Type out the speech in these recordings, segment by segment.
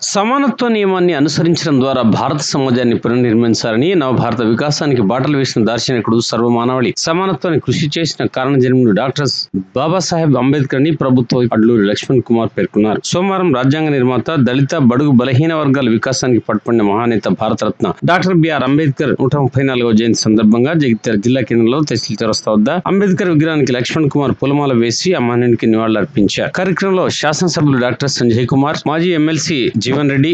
సమానత్వ నియమాన్ని అనుసరించడం ద్వారా భారత సమాజాన్ని పునర్నిర్మించాలని నవభారత వికాసానికి బాటలు వేసిన దార్శనికుడు సర్వమానవళి. సమానత్వాన్ని కృషి చేసిన కారణ జన్ముడు డాక్టర్ బాబాసాహెబ్ అంబేద్కర్ని ప్రభుత్వ అడ్లూరి లక్ష్మణ్ కుమార్ పేర్కొన్నారు. సోమవారం రాజ్యాంగ నిర్మాత దళిత బడుగు బలహీన వర్గాల వికాసానికి పట్టుపడిన మహానేత భారతరత్న డాక్టర్ బిఆర్ అంబేద్కర్ నూట ముప్పై నాలుగవ జయంతి సందర్భంగా జగిత్యాల జిల్లా కేంద్రంలో తహసీల్ చౌరస్తా వద్ద అంబేద్కర్ విగ్రహానికి లక్ష్మణ్ కుమార్ పూలమాల వేసి ఆ మహనీయునికి నివాళులర్పించారు. కార్యక్రమంలో శాసనసభ్యులు డాక్టర్ సంజయ్ కుమార్ మాజీ ఎమ్మెల్సీ జీవన్ రెడ్డి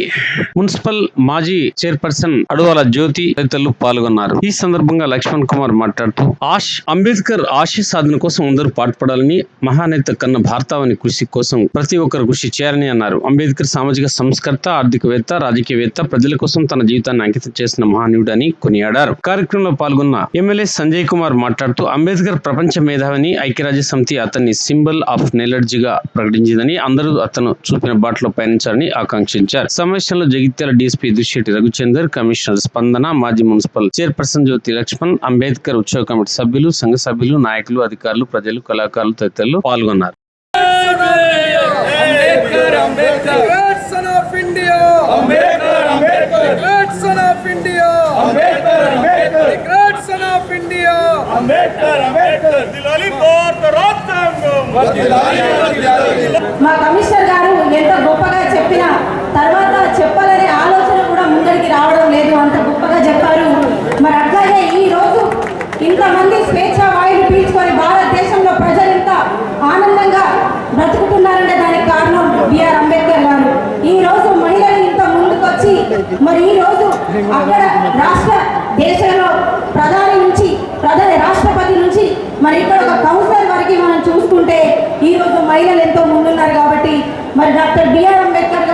మున్సిపల్ మాజీ చైర్పర్సన్ అడువాల జ్యోతి తదితరులు పాల్గొన్నారు. ఈ సందర్భంగా లక్ష్మణ్ కుమార్ మాట్లాడుతూ ఆశ్ అంబేద్కర్ ఆశయ సాధన కోసం అందరూ పాటుపడాలని మహానేత కన్న భారతావని కృషి కోసం ప్రతి ఒక్కరు కృషి చేయాలని అన్నారు. అంబేద్కర్ సామాజిక సంస్కర్త ఆర్థికవేత్త రాజకీయవేత్త ప్రజల కోసం తన జీవితాన్ని అంకితం చేసిన మహానీయుడు అని కొనియాడారు. కార్యక్రమంలో పాల్గొన్న ఎమ్మెల్యే సంజయ్ కుమార్ మాట్లాడుతూ అంబేద్కర్ ప్రపంచ మేధావిని ఐక్యరాజ్య సమితి అతన్ని సింబల్ ఆఫ్ నెలర్జీగా ప్రకటించిందని అందరూ అతను చూపిన బాటలో పయనించాలని ఆకాంక్షించారు. సమావేశంలో జగిత్యాల డీఎస్పీ దుశ్శెట్టి రఘుచందర్ కమిషనర్ స్పందన మాజీ మున్సిపల్ చైర్పర్సన్ జ్యోతి లక్ష్మణ్ అంబేద్కర్ ఉత్సవ కమిటీ సభ్యులు సంఘ సభ్యులు నాయకులు అధికారులు ప్రజలు కళాకారులు తదితరులు పాల్గొన్నారు. మా కమిషనర్ గారు ఎంత గొప్పగా చెప్పినా తర్వాత చెప్పాలనే ఆలోచన కూడా ముందరికి రావడం లేదు అంత గొప్పగా చెప్పారు. మరి అట్లాగే ఈ రోజు ఇంతమంది స్వేచ్ఛ వాయులు పీల్చుకొని భారతదేశంలో ప్రజలు ఇంత ఆనందంగా బ్రతుకుతున్నారంటే దానికి కారణం బిఆర్ అంబేద్కర్ గారు. ఈ రోజు మహిళలు ఇంత ముందుకొచ్చి మరి ఈ రోజు అక్కడ రాష్ట్ర దేశంలో ప్రధాని నుంచి ప్రధాని రాష్ట్రపతి నుంచి మరి ఇక్కడ ఒక కౌన్సిలర్ వరకు మనం చూసుకుంటే ఈ రోజు మహిళలు ఎంతో ముందున్నారు కాబట్టి మరి డాక్టర్ బిఆర్ అంబేద్కర్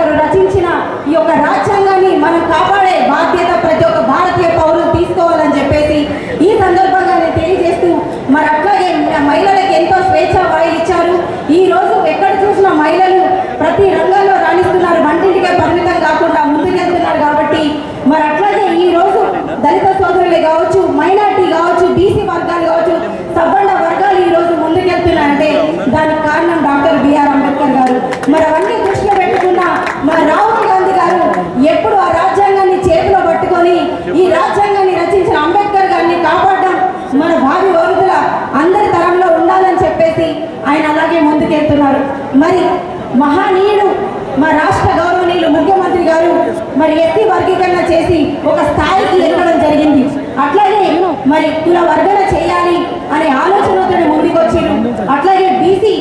యొక్క రాజ్యాంగాన్ని మనం కాపాడే బాధ్యత ప్రతి ఒక్క భారతీయ పౌరులు తీసుకోవాలని చెప్పేసి ఈ సందర్భంగా నేను తెలియజేస్తూ మరి అట్లాగే మహిళలకు ఎంతో స్వేచ్ఛ వాయి ఇచ్చారు. ఈ రోజు ఎక్కడ చూసిన మహిళలు ప్రతి రంగంలో రాణిస్తున్నారు. వంటింటికే పరిమితం కాకుండా ముందుకెళ్తున్నారు కాబట్టి మరి అట్లాగే ఈ రోజు దళిత సోదరులే కావచ్చు మైనార్టీ కావచ్చు బీసీ వర్గాలు కావచ్చు సబ్బండ వర్గాలు ఈ రోజు ముందుకెళ్తున్నాయంటే దానికి కారణం డాక్టర్ బిఆర్ అంబేద్కర్ గారు. మరి అవన్నీ దృష్టిలో పెట్టుకున్న మన రాహుల్ గాంధీ గారు ఎప్పుడు ఆ రాజ్యాంగాన్ని చేతిలో పట్టుకొని ఈ రాజ్యాంగాన్ని రచించిన అంబేద్కర్ గారిని కాపాడడం మన భావి వరుదుల అందరి తరంలో ఉండాలని చెప్పేసి ఆయన అలాగే ముందుకెళ్తున్నారు మరి మహనీయుడు మా రాష్ట్ర గౌరవనీయులు ముఖ్యమంత్రి గారు మరి ఎత్తి వర్గీకరణ చేసి ఒక స్థాయికి ఎక్కడం జరిగింది. అట్లాగే మరి కుల వర్గన చేయాలి అనే ఆలోచనతో ముందుకొచ్చారు. అట్లాగే బీసీ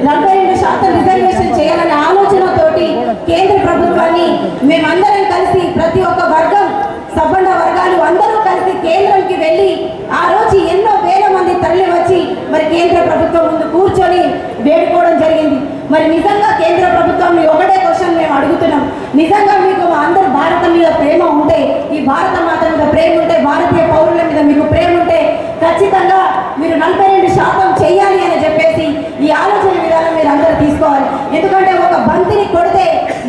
నలభై రెండు శాతం రిజర్వేషన్ చేయాలనే ఆలోచనతోటి కేంద్ర ప్రభుత్వాన్ని మేమందరం కలిసి ప్రతి ఒక్క వర్గం సబ్బండ వర్గాలు అందరూ కలిసి కేంద్రంకి వెళ్ళి ఆ రోజు ఎన్నో వేల మంది తరలి వచ్చి మరి కేంద్ర ప్రభుత్వం ముందు కూర్చొని వేడుకోవడం జరిగింది. మరి నిజంగా కేంద్ర ప్రభుత్వం ఒకటే క్వశ్చన్ మేము అడుగుతున్నాం. నిజంగా మీకు అందరు భారతం మీద ప్రేమ ఉంటే ఈ భారత మాత మీద ప్రేమ ఉంటే భారతీయ పౌరుల మీద మీకు ప్రేమ ఉంటే ఖచ్చితంగా మీరు నలభై రెండు శాతం చేయాలి అని చెప్పేసి ఈ ఆలోచన విధానం మీరు అందరూ తీసుకోవాలి. ఎందుకంటే ఒక బంతిని కొడితే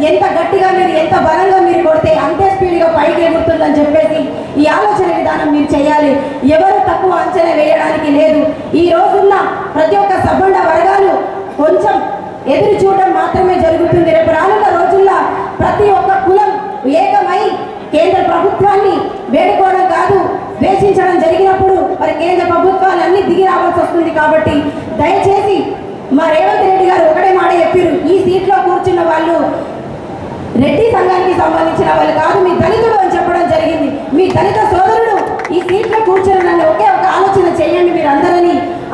ఎంత గట్టిగా మీరు ఎంత బలంగా మీరు కొడితే అంతే స్పీడ్గా చెప్పేసి ఈ ఆలోచన విధానం మీరు చేయాలి. ఎవరు తక్కువ అంచనా వేయడానికి లేదు. ఈ రోజున్న ప్రతి ఒక్క సబ్బండ వర్గాలు కొంచెం ఎదురు చూడడం మాత్రమే జరుగుతుంది. రేపు రానున్న రోజుల్లో ప్రతి ఒక్క కులం ఏకమై కేంద్ర ప్రభుత్వాన్ని వేడుకోవడం కాదు ద్వేషించడం జరిగినప్పుడు మరి కేంద్ర ప్రభుత్వాలు అన్ని దిగి రావాల్సి వస్తుంది కాబట్టి దయచేసి మా రేవంత్ రెడ్డి గారు ఒకటే మాట చెప్పారు ఈ సీట్లో కూర్చున్న వాళ్ళు రెడ్డి సంఘానికి సంబంధించిన వాళ్ళు కాదు మీ దళితుడు అని చెప్పడం జరిగింది. మీ దళిత సోదరుడు ఈ సీట్లో కూర్చొని నన్ను ఒకే ఒక ఆలోచన చేయండి మీరు అందరినీ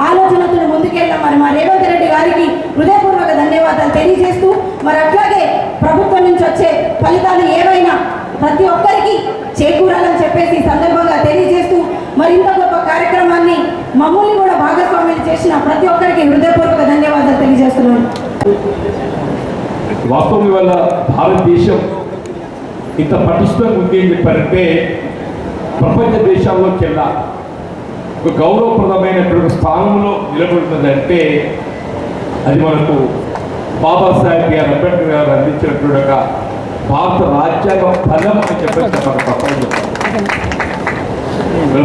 ఆలోచనతో ముందుకెళ్ళాం. మరి మా రేవంత్ రెడ్డి గారికి హృదయపూర్వక ధన్యవాదాలు తెలియజేస్తూ మరి అట్లాగే ప్రభుత్వం నుంచి వచ్చే ఫలితాలు ఏవైనా ప్రతి ఒక్కరికి చేకూరాలని చెప్పేసి సందర్భంగా తెలియజేస్తూ మరి ఇంత గొప్ప కార్యక్రమాన్ని మమ్మల్ని కూడా భాగస్వామ్యం చేసిన ప్రతి ఒక్కరికి హృదయపూర్వక ధన్యవాదాలు తెలియజేస్తున్నాను. వాస్తవం వల్ల భారతదేశం ఇంత పటిష్టంగా ఉంది అని చెప్పారంటే ప్రపంచ దేశాల్లోకెల్లా ఒక గౌరవప్రదమైనటువంటి స్థానంలో నిలబడుతుందంటే అది మనకు బాబాసాహెబ్ గారు అంబేద్కర్ గారు అందించినటువంటి ఒక భారత రాజ్యాంగ ఫలం అని చెప్పేసి మన ప్రపంచం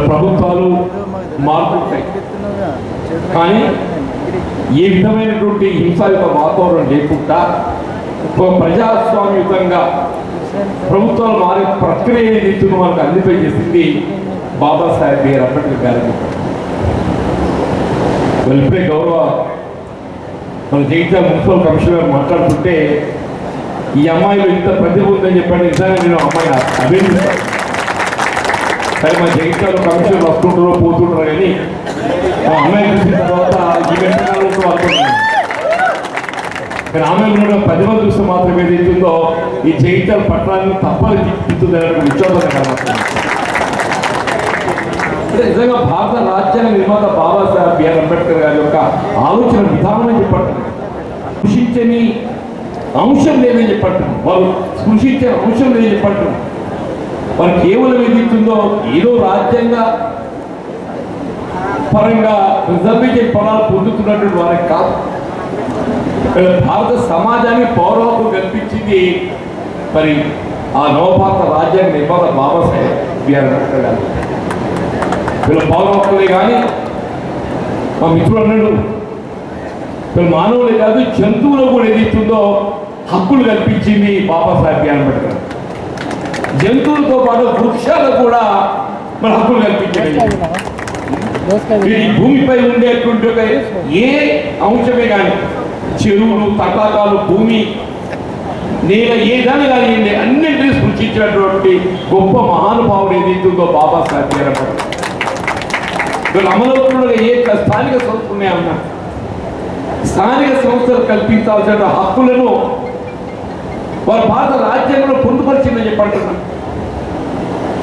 ప్రభుత్వాలు మారుతుంటాయి కానీ ఏ విధమైనటువంటి హింసాయుత వాతావరణం లేకుండా ప్రజాస్వామ్యుతంగా ప్రభుత్వాలు మారే ప్రక్రియ ఏదైతే మనకు అందిపై చేసింది బాబాసాహెబ్ బిఆర్ అంబేద్కర్ గారు వెళ్ళిపోయి గౌరవ మన జగిత్యాల మున్సిపల్ కమిషనర్ మాట్లాడుతుంటే ఈ అమ్మాయిలో ఇంత ప్రతిభ ఉందని చెప్పండి. నిజంగా నేను అమ్మాయి అభినందిస్తాను. సరే మా జగిత్యాల కమిషనర్ వస్తుంటారో పోతుంటారో కానీ ఆ అమ్మాయి చూసిన తర్వాత గ్రామంలో ఆమె కూడా పది మంది చూస్తే మాత్రం ఏదైతుందో ఈ జగిత్యాల పట్టణాన్ని తప్పని తిప్పుతుంది అనే విశ్వాసం అంటే నిజంగా భారత రాజ్యాంగ నిర్మాత బాబాసాహెబ్ బిఆర్ అంబేద్కర్ గారి యొక్క ఆలోచన విధానం చెప్పండి. కృషించని అంశం లేదని చెప్పండి. వారు కృషించే అంశం లేదని చెప్పండి. వారు కేవలం ఏదైతుందో ఏదో రాజ్యాంగ పరంగా రిజర్వేషన్ పొలాలు పొందుతున్నటువంటి వారికి కాదు. భారత సమాజానికి పౌర కల్పించింది మరి ఆ నవభారత రాజ్యాంగ నిర్మాత బాబాసాహెబ్ బిఆర్ అంబేద్కర్ గారు. వీళ్ళ పౌర కానీ మా మిత్రుడు అన్నాడు వీళ్ళు మానవులే కాదు జంతువులకు కూడా ఏదైతుందో హక్కులు కల్పించింది బాబాసాహెబ్ బిఆర్ అంబేద్కర్. జంతువులతో పాటు వృక్షాలకు కూడా మన హక్కులు కల్పించింది ఈ భూమిపై ఉండేటువంటి ఒక ఏ అంశమే కానీ చెరువులు తటాకాలు భూమి నేల ఏ దాని కానీ అన్నింటినీ సృష్టించినటువంటి గొప్ప మహానుభావుడు ఏదైతుందో బాబాసాహెబ్ గారు అంబేద్కర్ వీళ్ళు ఏ స్థానిక సంస్థలు ఉన్నాయన్నా స్థానిక సంస్థలు కల్పించాల్సిన హక్కులను వారు భారత రాజ్యాంగంలో పొందుపరిచిందని చెప్పంటున్నారు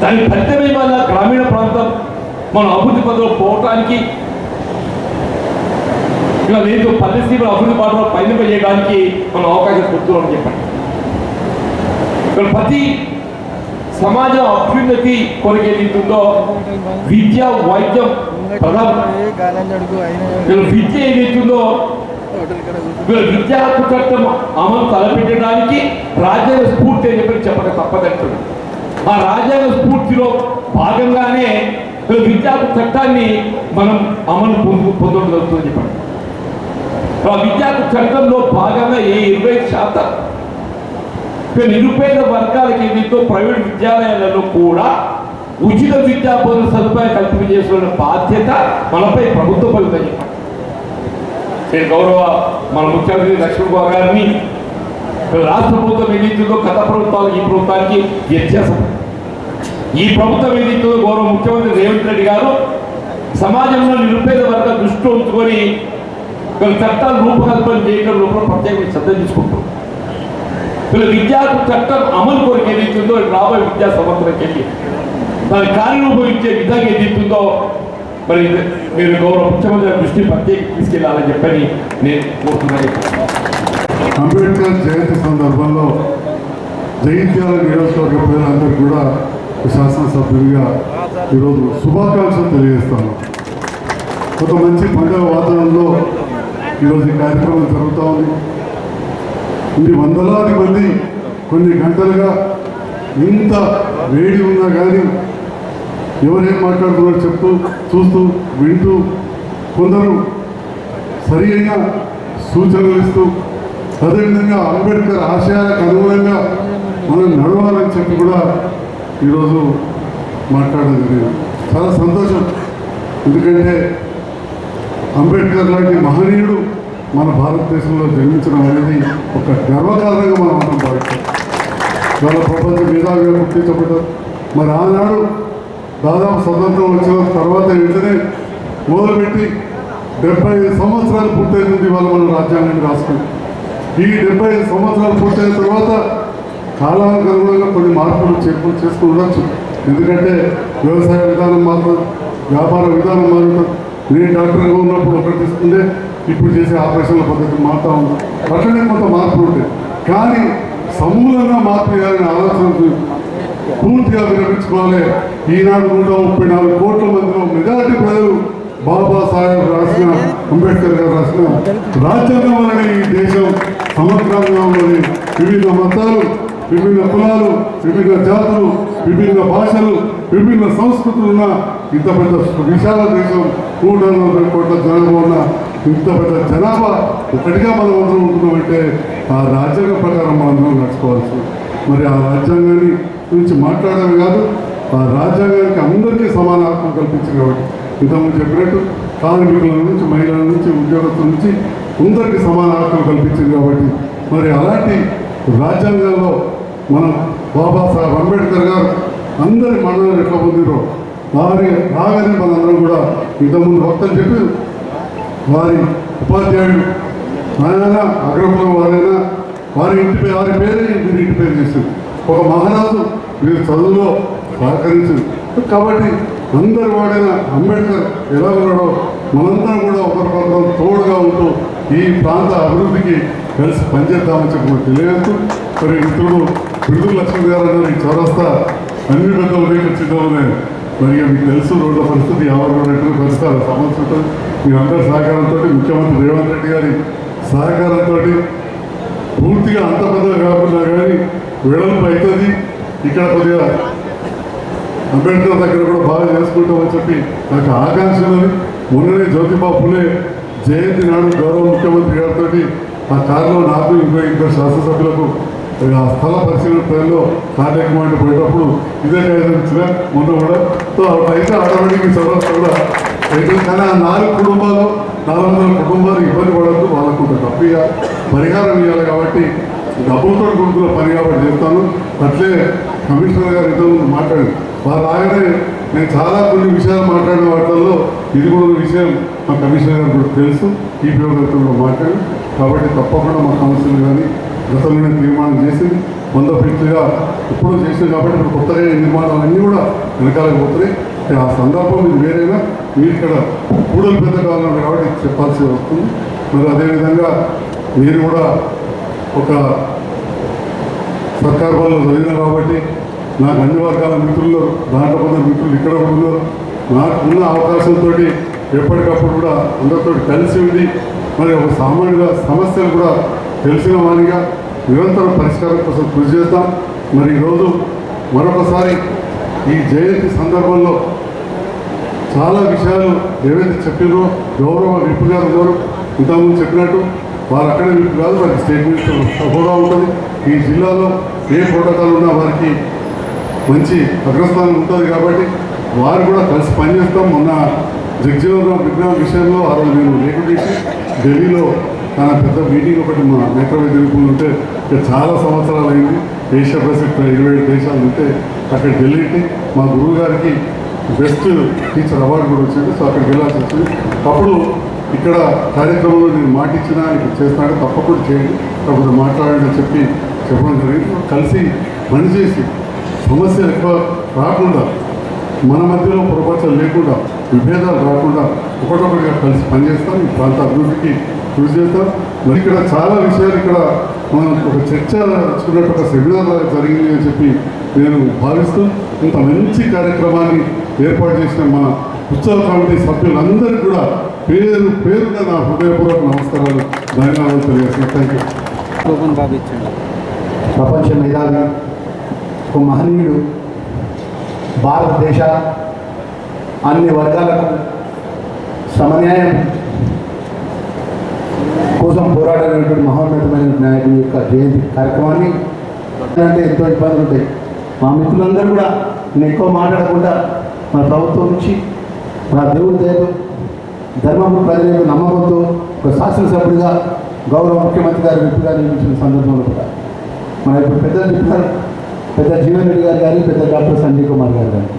దాని ఫలితమే వల్ల గ్రామీణ ప్రాంతం మనం అభివృద్ధి పదవులు పోవటానికి ఇలా లేదు పరిస్థితులు అభివృద్ధి పాటలో పైన చేయడానికి మనం అవకాశం పొందుతున్నామని చెప్పండి. ఇక్కడ ప్రతి సమాజం అభ్యున్నతి కొరకు విద్య వైద్యం ప్రధానం విద్య ఏదైతుందో వీళ్ళ చట్టం అమలు తలపెట్టడానికి రాజ్యాంగ స్ఫూర్తి అని చెప్పి చెప్పక తప్పదంటుంది ఆ రాజ్యాంగ స్ఫూర్తిలో భాగంగానే వీళ్ళ చట్టాన్ని మనం అమలు పొందు పొందడం జరుగుతుందని చెప్పండి. విద్యా చట్టంలో భాగంగా ఏ ఇరవై శాతం. నిరుపేద వర్గాలకి ఏదైతే ప్రైవేట్ విద్యాలయాలలో కూడా ఉచిత విద్యా బోధన సదుపాయం కల్పించేసిన బాధ్యత మనపై ప్రభుత్వ ఫలితం నేను గౌరవ మన ముఖ్యమంత్రి లక్ష్మణ్ బాబు గారిని రాష్ట్ర ప్రభుత్వం ఏదైతుందో గత ప్రభుత్వాలకు ఈ ప్రభుత్వానికి వ్యత్యాసం. ఈ ప్రభుత్వం ఏదైతుందో గౌరవ ముఖ్యమంత్రి రేవంత్ రెడ్డి గారు సమాజంలో నిరుపేద వర్గ దృష్టిలో ఉంచుకొని కొన్ని చట్టాలు రూపకల్పన చేయడం లోపల ప్రత్యేక శ్రద్ధ తీసుకుంటాం. వీళ్ళ విద్యా చట్టం అమలు కొరకు ఏదైతుందో రాబోయే విద్యా సంవత్సరంకి వెళ్ళి దాని కార్యరూపం ఇచ్చే విధంగా ఏదైతుందో మరి మీరు గౌరవ ముఖ్యమంత్రి దృష్టి ప్రత్యేక తీసుకెళ్ళాలని చెప్పని నేను కోరుతున్నాను. అంబేద్కర్ జయంతి సందర్భంలో జయంత్యాల నియోజకవర్గ ప్రజలందరికీ కూడా శాసనసభ్యులుగా ఈరోజు శుభాకాంక్షలు తెలియజేస్తాను. ఒక మంచి పండుగ వాతావరణంలో ఈరోజు ఈ కార్యక్రమం జరుగుతూ ఉంది. ఇది వందలాది మంది కొన్ని గంటలుగా ఇంత వేడి ఉన్నా కానీ ఎవరేం మాట్లాడుతున్నారో చెప్తూ చూస్తూ వింటూ కొందరు సరి అయిన సూచనలు ఇస్తూ అదేవిధంగా అంబేద్కర్ ఆశయాలకు అనుగుణంగా మనం నడవాలని చెప్పి కూడా ఈరోజు మాట్లాడడం జరిగింది. చాలా సంతోషం. ఎందుకంటే అంబేద్కర్ లాంటి మహనీయుడు మన భారతదేశంలో జన్మించడం అనేది ఒక గర్వకారణంగా మనం మనం భావిస్తాం. వాళ్ళ ప్రపంచ మేధావిగా గుర్తించబడ్డారు. మరి ఆనాడు దాదాపు స్వతంత్రం వచ్చిన తర్వాత వెంటనే మొదలుపెట్టి డెబ్బై ఐదు సంవత్సరాలు పూర్తయింది వాళ్ళ మన రాజ్యాంగాన్ని రాసుకుంది ఈ డెబ్బై ఐదు సంవత్సరాలు పూర్తయిన తర్వాత కాలానుగుణంగా కొన్ని మార్పులు చేర్పులు చేసుకుని ఉండొచ్చు. ఎందుకంటే వ్యవసాయ విధానం మారుతుంది వ్యాపార విధానం మారుతుంది నేను డాక్టర్గా ఉన్నప్పుడు ఒకటి తీసుకుంటే ఇప్పుడు చేసే ఆపరేషన్ల పద్ధతి మారుతా ఉంది. అట్లనే కొంత మార్పులు ఉంటాయి. కానీ సమూలంగా మార్పు చేయాలనే ఆలోచన పూర్తిగా వినిపించుకోవాలి ఈనాడు నూట ముప్పై నాలుగు కోట్ల మందిలో మెజారిటీ ప్రజలు బాబాసాహెబ్ రాసిన అంబేద్కర్ గారు రాసిన రాజ్యాంగం వలన ఈ దేశం సమగ్రంగా ఉన్నది వివిధ మతాలు విభిన్న కులాలు విభిన్న జాతులు విభిన్న భాషలు విభిన్న సంస్కృతులు ఉన్న ఇంత పెద్ద విశాల దేశం నూట నలభై కోట్ల జనాభా ఉన్న ఇంత పెద్ద జనాభా ఒకటిగా మనం అందరం ఉంటున్నామంటే ఆ రాజ్యాంగ ప్రకారం మనం నడుచుకోవాల్సి మరి ఆ రాజ్యాంగాన్ని గురించి మాట్లాడడం కాదు ఆ రాజ్యాంగానికి అందరికీ సమాన హక్కు కల్పించింది కాబట్టి. ఇంతకుముందు చెప్పినట్టు కార్మికుల నుంచి మహిళల నుంచి ఉద్యోగస్తుల నుంచి అందరికీ సమాన హక్కులు కల్పించింది కాబట్టి. మరి అలాంటి రాజ్యాంగంలో మనం బాబాసాహెబ్ అంబేద్కర్ గారు అందరి మనలో ఎట్లా పొందిరో వారి రాగానే మనందరం కూడా ఇంతకుముందు భక్తులు చెప్పి వారి ఉపాధ్యాయుడు ఆయన అగ్రకులం వారైనా వారి ఇంటి పేరు వారి పేరే మీరు ఇంటి పేరు చేసింది. ఒక మహారాజు మీరు చదువులో సహకరించారు కాబట్టి అందరు వాడైన అంబేద్కర్ ఎలా ఉన్నాడో మనందరం కూడా ఒకరికొకరు తోడుగా ఉంటూ ఈ ప్రాంత అభివృద్ధికి కలిసి పనిచేద్దామని చెప్పి తెలియజేస్తూ మరి మిత్రుడు బిరుదు లక్ష్మణ్ గారు అన్నారు ఈ చౌరస్తా అన్ని పెద్దలు రేపు చిన్నవనే మరి మీకు తెలుసు రోడ్ల పరిస్థితి ఎవరు రెట్లు పరిస్థితి సమస్యతో మీ అందరి సహకారంతో ముఖ్యమంత్రి రేవంత్ రెడ్డి గారి సహకారంతో పూర్తిగా అంత పెద్దగా కాకుండా కానీ వెడల్పు అవుతుంది. ఇక్కడ కొద్దిగా అంబేద్కర్ దగ్గర కూడా బాగా చేసుకుంటామని చెప్పి నాకు ఆకాంక్ష ఉన్నది మొన్ననే జ్యోతిబా పులే జయంతి నాడు గౌరవ ముఖ్యమంత్రి గారితో ఆ కారులో నాకు ఇంకో ఇద్దరు శాసనసభ్యులకు స్థల పరిశీలన టైంలో పోయేటప్పుడు ఇదే కాగితం ఇచ్చిన మొన్న కూడా. సో అయితే ఆటోమేటిక్ చదవచ్చు కూడా అయితే కానీ ఆ నాలుగు కుటుంబాలు నాలుగు వందల కుటుంబాలు ఇబ్బంది పడద్దు వాళ్ళకు కొంత పరిహారం ఇవ్వాలి కాబట్టి డబ్బులతో కొడుకున్న పని కాబట్టి చెప్తాను అట్లే కమిషనర్ గారు ఇంతకుముందు మాట్లాడారు. వారు రాగానే నేను చాలా కొన్ని విషయాలు మాట్లాడిన వాటిల్లో ఇది కూడా ఒక విషయం మా కమిషనర్ గారు కూడా తెలుసు. ఈపీఓ గారితో కూడా మాట్లాడి కాబట్టి తప్పకుండా మా సమస్యలు కానీ గతంలోనే నిర్మాణం చేసి వంద ఫీట్లుగా ఇప్పుడు చేసింది కాబట్టి ఇప్పుడు కొత్తగా ఈ నిర్మాణాలు అన్నీ కూడా వెనకాలకు పోతున్నాయి. ఆ సందర్భం ఇది వేరేగా మీరు ఇక్కడ కూడలు పెద్ద కాలం కాబట్టి చెప్పాల్సి వస్తుంది. మరి అదేవిధంగా మీరు కూడా ఒక సర్కార్ వాళ్ళు చదివిన కాబట్టి నాకు అన్ని వర్గాల మిత్రులు దాంట్లో కొందరు మిత్రులు ఇక్కడ ఉన్నారు నాకు ఉన్న అవకాశంతో ఎప్పటికప్పుడు కూడా అందరితో కలిసి ఉంది మరి ఒక సామాన్యుల సమస్యలు కూడా తెలిసిన వారిగా నిరంతర పరిష్కారం కోసం కృషి చేస్తాం మరి ఈరోజు మరొకసారి ఈ జయంతి సందర్భంలో చాలా విషయాలు ఏవైతే చెప్పినో గౌరవ విప్పు గారు ఉన్నారు. ఇంతకుముందు చెప్పినట్టు వారు అక్కడే విప్పు కాదు వారికి స్టేట్ మినిస్టర్ హోదా ఉంటుంది. ఈ జిల్లాలో ఏ ప్రోటోకాల్ ఉన్నా వారికి మంచి అగ్రస్థానం ఉంటుంది కాబట్టి వారు కూడా కలిసి పనిచేస్తాం. మొన్న జగ్జీవనరావు విగ్రహం విషయంలో ఆ రోజు నేను లేకుండా ఢిల్లీలో చాలా పెద్ద మీటింగ్ ఒకటి మా మైక్రోవేవ్ తెలుపులు ఉంటే ఇక చాలా సంవత్సరాలు అయింది. ఏషియా ప్రసిద్ధ ఇరవై ఏడు దేశాలు ఉంటే అక్కడ ఢిల్లీకి మా గురువు గారికి బెస్ట్ టీచర్ అవార్డు కూడా వచ్చింది. సో అక్కడికి వెళ్ళాల్సి వచ్చింది. అప్పుడు ఇక్కడ కార్యక్రమంలో నేను మాట ఇచ్చినా ఇక్కడ చేస్తాను తప్పకుండా చేయండి. తప్పకుండా మాట్లాడండి అని చెప్పి చెప్పడం జరిగింది. కలిసి పనిచేసి సమస్యలు ఎక్కువ రాకుండా మన మధ్యలో పొరపాట్లు లేకుండా విభేదాలు రాకుండా ఒకటొకటిగా కలిసి పనిచేస్తాం. ఈ ప్రాంత అభివృద్ధికి కృషి చేస్తాం మరి ఇక్కడ చాలా విషయాలు ఇక్కడ మనం ఒక చర్చ చూడట్టు ఒక సెమినార్ జరిగింది అని చెప్పి నేను భావిస్తూ ఇంత మంచి కార్యక్రమాన్ని ఏర్పాటు చేసిన మా ఉత్సవ కమిటీ సభ్యులందరికీ కూడా పేరు పేరున నా హృదయపూర్వక నమస్కారాలు ధన్యవాదాలు తెలియజేస్తున్నాను. థ్యాంక్ యూ ప్రపంచ మేధావి ఒక మహనీయుడు భారతదేశ అన్ని వర్గాలకు సమన్యాయం కోసం పోరాడినటువంటి మహోన్నతమైన నాయకుడి యొక్క జయంతి కార్యక్రమాన్ని అంటే ఎంతో ఇబ్బందులు ఉంటాయి. మా మిత్రులందరూ కూడా నేను ఎక్కువ మాట్లాడకుండా మా ప్రభుత్వం నుంచి మా దేవుడి దయతో ధర్మపు ప్రజల యొక్క నమ్మకంతో ఒక శాసనసభ్యుడిగా గౌరవ ముఖ్యమంత్రి గారు విప్పుగా నియమించిన సందర్భంలో కూడా మన ఇప్పుడు పెద్ద చెప్పారు పెద్ద జీవన్ రెడ్డి గారు కానీ పెద్ద డాక్టర్ సంజయ్ కుమార్ గారు కానీ.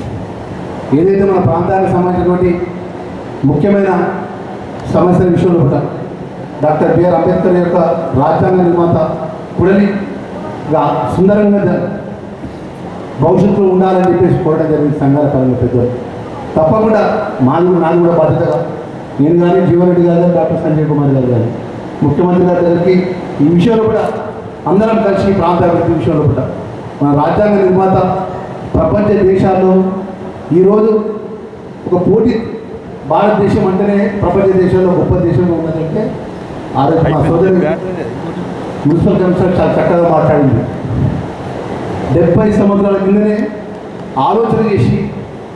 ఏదైతే మన ప్రాంతానికి సంబంధించినటువంటి ముఖ్యమైన సమస్యల విషయంలో కూడా డాక్టర్ బిఆర్ అంబేద్కర్ యొక్క రాజ్యాంగ నిర్మాత కుడలిగా సుందరంగా భవిష్యత్తులో ఉండాలని చెప్పేసి కోరడం జరిగింది సంఘాల పరంగా పెద్దలు తప్పకుండా మాది కూడా నాది కూడా బాధ్యతగా నేను కానీ జీవన్రెడ్డి గారు కానీ డాక్టర్ సంజయ్ కుమార్ గారు కానీ ముఖ్యమంత్రి గారి దగ్గరికి ఈ విషయంలో కూడా అందరం కలిసి ప్రాంతాభివృద్ధి విషయంలో కూడా మన రాజ్యాంగ నిర్మాత ప్రపంచ దేశాల్లో ఈరోజు ఒక పోటీ భారతదేశం అంటేనే ప్రపంచ దేశంలో గొప్ప దేశంగా ఉన్నదంటే ఆ రోజు మా సోదరి మున్సిపల్ కమిషనర్ చాలా చక్కగా మాట్లాడింది. డెబ్బై సంవత్సరాల కిందనే ఆలోచన చేసి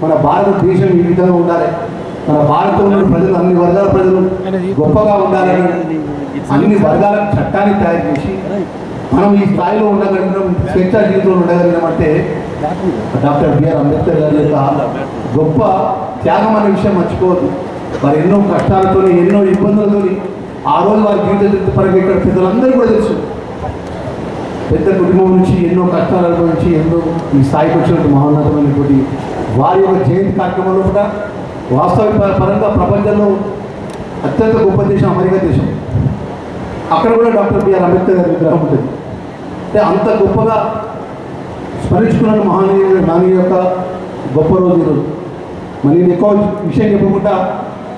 మన భారతదేశం ఈ విధంగా ఉండాలి. మన భారతంలో ప్రజలు అన్ని వర్గాల ప్రజలు గొప్పగా ఉండాలని అన్ని వర్గాలకు చట్టాన్ని తయారు చేసి మనం ఈ స్థాయిలో ఉండగలిగినాం స్వేచ్ఛా జీవితంలో ఉండగలిగినామంటే డాక్టర్ బిఆర్ అంబేద్కర్ గారి యొక్క గొప్ప త్యాగం అనే విషయం మర్చిపోవద్దు. వారు ఎన్నో కష్టాలతో ఎన్నో ఇబ్బందులతో ఆ రోజు వారి జీవిత పరంగా ఇక్కడ పెద్దలందరూ కూడా తెలుసు. పెద్ద కుటుంబం నుంచి ఎన్నో కష్టాలు అనుభవించి ఎన్నో ఈ స్థాయికి వచ్చినటువంటి మహోన్నతమైనటువంటి వారి యొక్క జయంతి కార్యక్రమంలో కూడా వాస్తవిక పరంగా ప్రపంచంలో అత్యంత గొప్ప దేశం అమెరికా దేశం. అక్కడ కూడా డాక్టర్ బిఆర్ అంబేద్కర్ గారి విగ్రహం ఉంటుంది. అంటే అంత గొప్పగా స్మరించుకున్న మహానీయుడు నాని యొక్క గొప్ప రోజు ఈరోజు. మరి నేను ఎక్కువ విషయం చెప్పకుండా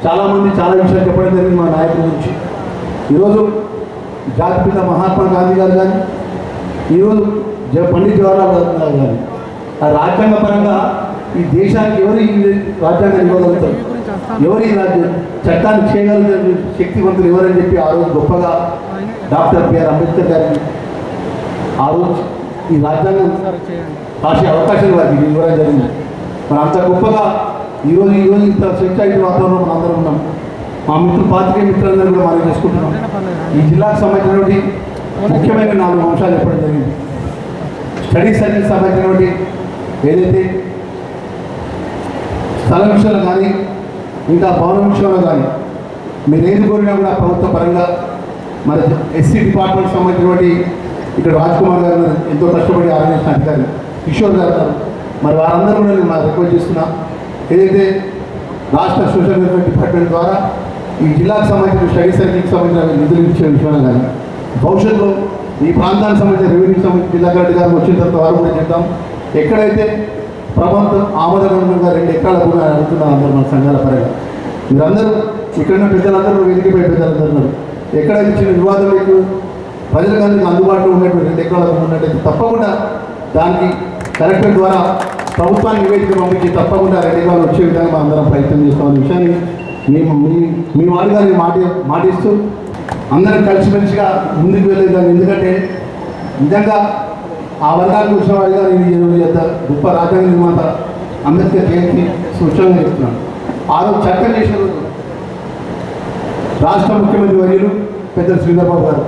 చాలామంది చాలా విషయాలు చెప్పడం జరిగింది మా నాయకుల గురించి ఈరోజు జాతిపిత మహాత్మా గాంధీ గారు కానీ ఈరోజు జ పండిత్ జవహర్లాల్ నెహ్రూ గారు కానీ ఆ రాజ్యాంగ పరంగా ఈ దేశానికి ఎవరు ఈ రాజ్యాంగం ఇవ్వగలుగుతారు ఎవరు ఈ రాజ్యం చట్టాన్ని చేయగలిగిన శక్తివంతులు ఎవరని చెప్పి ఆ రోజు గొప్పగా డాక్టర్ బిఆర్ అంబేద్కర్ గారిని ఆ రోజు ఈ రాజ్యాంగం రాసే అవకాశాలు వారికి ఇవ్వడం జరిగింది. మరి అంత గొప్పగా ఈరోజు ఈరోజు ఇంత స్వచ్ఛ వాతావరణం మనం అందరం ఉన్నాం. మా మిత్రులు పాత్రికేయ మిత్రులందరూ కూడా మనం చేసుకుంటున్నాం ఈ జిల్లాకు సంబంధించినటువంటి ముఖ్యమైన నాలుగు అంశాలు చెప్పడం జరిగింది. స్టడీ సర్వీస్ సంబంధించినటువంటి ఏదైతే స్థల విషయంలో కానీ ఇంకా భవన విషయంలో కానీ మీరు ఏది కోరినా కూడా ప్రభుత్వ పరంగా మరి ఎస్సీ డిపార్ట్మెంట్ సంబంధించినటువంటి ఇక్కడ రాజ్ కుమార్ గారు ఎంతో కష్టపడి ఆర్గనైజేషన్ అధికారి కిషోర్ గారు మరి వారందరూ కూడా నేను మా రిక్వెస్ట్ చేస్తున్నా ఏదైతే రాష్ట్ర సోషల్ వెల్ఫేర్ డిపార్ట్మెంట్ ద్వారా ఈ జిల్లాకు సంబంధించిన స్టడీ సర్కిల్కి సంబంధించిన నిధులు ఇచ్చే విషయంలో కానీ భవిష్యత్తులో ఈ ప్రాంతానికి సంబంధించిన రెవెన్యూ సంబంధించిన జిల్లా కలెక్టర్ గారు వచ్చిన తర్వాత వారు కూడా చెప్తాం. ఎక్కడైతే ప్రభుత్వం ఆమోదకరంగా రెండు ఎకరాల కూడా అడుగుతున్నారు అందరూ మన సంఘాల పరంగా మీరందరూ ఇక్కడ ఉన్న పెద్దలందరూ వేదికపై పెద్దలందరూ ఉన్నారు. ఎక్కడైతే చిన్న వివాదం మీకు ప్రజలకు అందరికీ అందుబాటులో ఉన్నటువంటి రెండు ఎకరాల ఉన్నట్టయితే తప్పకుండా దానికి కలెక్టర్ ద్వారా ప్రభుత్వానికి నివేదిక పంపించి తప్పకుండా రెండు ఎకరాలు వచ్చే విధంగా మనం అందరం ప్రయత్నం చేస్తామనే విషయాన్ని మేము మీ మీ వారిగా నేను మాట మాటిస్తూ అందరం కలిసిమెలిసిగా ముందుకు వెళ్ళేదాన్ని ఎందుకంటే నిజంగా ఆ వర్గానికి వచ్చిన వాడిగా నేను ఈ యొక్క గొప్ప రాజ్యాంగ నిర్మాత అంబేద్కర్ జయంతి స్వచ్ఛంగా చెప్తున్నాను ఆ రోజు చట్టం చేసిన రాష్ట్ర ముఖ్యమంత్రి వర్యులు పెద్ద శ్రీధర్బాబు గారు.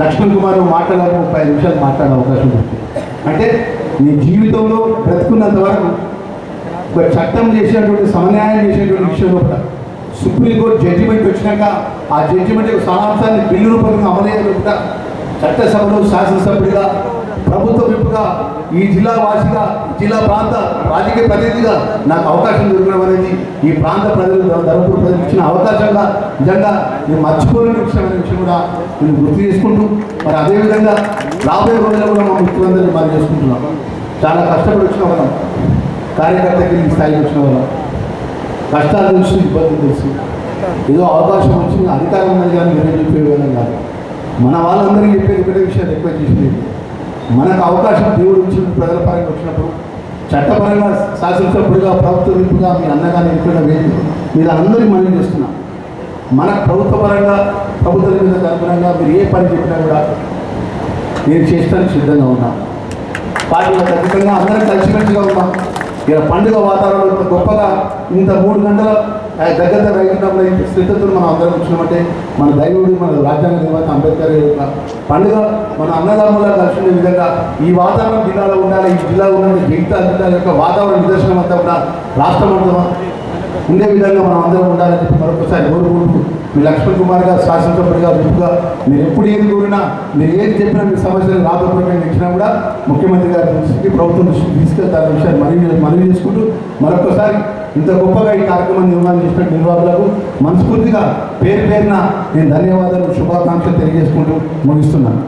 లక్ష్మణ్ కుమార్ మాట్లాడాలి ముప్పై నిమిషాలు మాట్లాడే అవకాశం ఉంది అంటే నీ జీవితంలో బ్రతుకున్నంత వరకు ఒక చట్టం చేసినటువంటి సమన్యాయం చేసినటువంటి విషయంలో కూడా సుప్రీంకోర్టు జడ్జిమెంట్ వచ్చినాక ఆ జడ్జిమెంట్ యొక్క సారాంశాన్ని బిల్లు రూపంగా అమలయ్యేది కూడా చట్టసభలో శాసనసభ్యుడిగా ప్రభుత్వ విప్పుగా ఈ జిల్లా వాసిగా జిల్లా ప్రాంత రాజకీయ ప్రతినిధిగా నాకు అవకాశం దొరకడం అనేది ఈ ప్రాంత ప్రజలు ధర్మపుర ప్రజలకు ఇచ్చిన అవకాశంగా నిజంగా నేను మర్చిపోలేని విషయం అనే విషయం కూడా నేను గుర్తు చేసుకుంటూ మరి అదేవిధంగా రాబోయే రోజుల్లో కూడా మా మిత్రులందరినీ మరి చేసుకుంటున్నాం. చాలా కష్టపడి వచ్చిన వాళ్ళం. కార్యకర్తకి ఈ స్థాయికి వచ్చిన వాళ్ళం. కష్టాలు తెలుసు ఇబ్బందులు తెలుసు. ఏదో అవకాశం వచ్చింది అధికారం ఉన్నది కానీ మీరేం చెప్పే విధంగా కాదు. మన వాళ్ళందరికీ చెప్పేది ఒకటే విషయం ఎక్కువ చేసేది. మనకు అవకాశం దేవుడు ఇచ్చిన ప్రజల పరంగా వచ్చినప్పుడు చట్టపరంగా శాసనసభ్యుడిగా ప్రభుత్వ విప్పుగా మీ అన్నగా నిలిపిన వేదిక మీరు అందరికీ మనం చేస్తున్నాం? మన ప్రభుత్వ పరంగా ప్రభుత్వం మీద అనుగుణంగా మీరు ఏ పని చెప్పినా కూడా నేను చేస్తానికి సిద్ధంగా ఉన్నాను. పార్టీలకు అతీతంగా అందరం కలిసిమెలిసిగా ఉన్నాం. ఇలా పండుగ వాతావరణం ఇంత గొప్పగా ఇంత మూడు గంటల ఆ, దగ్గర దగ్గర రైతున్నప్పుడు శ్రద్ధతో మనం అందరం వచ్చినామంటే మన దైవుడు మన రాజ్యాంగ నిర్మాత అంబేద్కర్ యొక్క పండుగ మన అన్నదమ్ముల కలిసి విధంగా ఈ వాతావరణం జిల్లాలో ఉండాలి ఈ జిల్లా ఉన్న జగిత్యాల జిల్లా యొక్క వాతావరణ నిదర్శనం అంతా కూడా రాష్ట్రం ఉండే విధంగా మనం అందరం ఉండాలని చెప్పి మరొకసారి కోరుకుంటూ మీ లక్ష్మణ్ కుమార్ గారు శాసనసభ్యుడిగా విప్పుగా మీరు ఎప్పుడు ఏది కోరినా మీరు ఏది చెప్పినా మీ సమస్యలు రాబోతున్న ఇచ్చినా కూడా ముఖ్యమంత్రి గారి దృష్టికి ప్రభుత్వం దృష్టికి తీసుకెళ్తారు విషయాన్ని మనవి మనవి చేసుకుంటూ మరొకసారి ఇంత గొప్పగా ఈ కార్యక్రమం నిర్మాణం చేసిన నిర్వాహకులకు మనస్ఫూర్తిగా పేరు పేరున నేను ధన్యవాదాలు శుభాకాంక్షలు తెలియజేసుకుంటూ ముగిస్తున్నాను.